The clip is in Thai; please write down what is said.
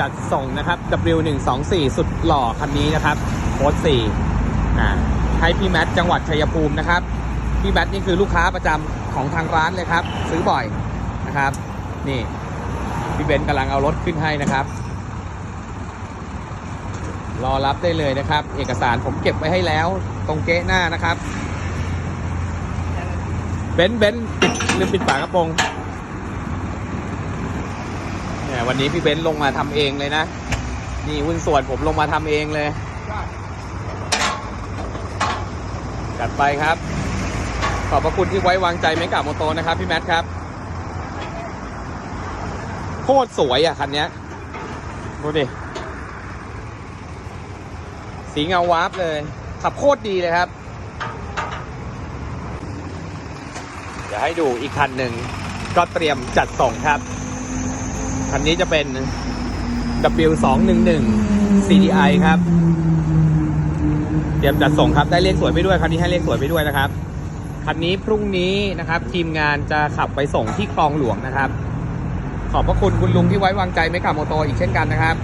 จัดส่งนะครับ W124 สุดหล่อคันนี้นะครับโค้ด4อ่าให้พี่แมทจังหวัดชัยภูมินะครับ พี่แมทนี่คือลูกค้าประจำของทางร้านเลยครับ ซื้อบ่อยนะครับ นี่ พี่เบนซ์กำลังเอารถขึ้นให้นะครับ รอรับได้เลยนะครับ เอกสารผมเก็บไว้ให้แล้ว ตรงเก๊ะหน้านะครับ เบนซ์เบนซ์ปิดลืมปิดฝากระโปรง วันนี้พี่เบนซ์ลงมาทำเองเลยนะ นี่หุ้นส่วนผมลงมาทำเองเลยจัดไปครับ ขอบพระคุณที่ไว้วางใจเมกะโมโตนะครับ พี่แมทครับ โคตรสวยอะคันนี้ดูดิ สีเงาวาร์ปเลย ขับโคตรดีเลยครับ เดี๋ยวให้ดูอีกคันหนึ่งก็เตรียมจัดส่งครับ คันนี้จะเป็น W211 CDI ครับ เตรียมจัดส่งครับได้เลขสวยไปด้วย คันนี้ให้เลขสวยไปด้วยนะครับ คันนี้พรุ่งนี้นะครับ ทีมงานจะขับไปส่งที่คลองหลวงนะครับ ขอบพระคุณคุณลุงที่ไว้วางใจไม่ขับโมโตอีกเช่นกันนะครับ